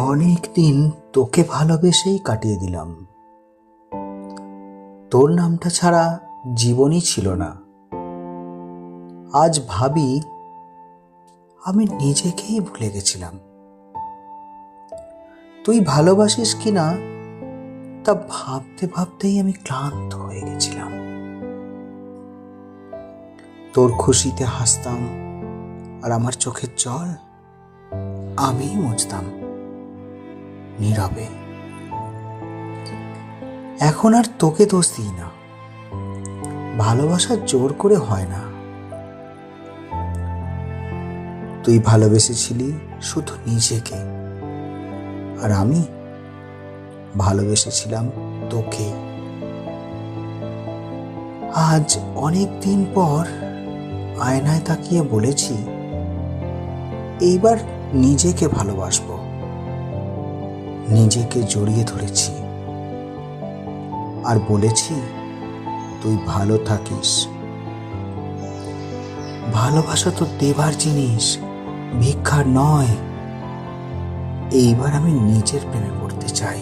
অনেক দিন তোকে ভালোবেসেই কাটিয়ে দিলাম। তোর নামটা ছাড়া জীবনই ছিল না। আজ ভাবি, আমি নিজেকেই ভুলে গেছিলাম। তুই ভালোবাসিস কিনা, তা ভাবতে ভাবতেই আমি ক্লান্ত হয়ে গেছিলাম। তোর খুশিতে হাসতাম, আর আমার চোখের জল আমিই মুছতাম। নীরবে। এখন আর তোকে দোষ দিই না। ভালোবাসা জোর করে হয় না। তুই ভালোবেসেছিলি শুধু নিজেকে। আর আমি ভালোবেসেছিলাম তোকে। আজ অনেক দিন পর আয়নায় তাকিয়ে বলেছি, এইবার নিজেকে ভালোবাসবো। নিজেকে জড়িয়ে ধরেছি। আর বলেছি, তুই ভালো থাকিস। ভালোবাসা তো দেবার জিনিস, ভিক্ষার নয়। এইবার আমি নিজের প্রেমে পড়তে চাই।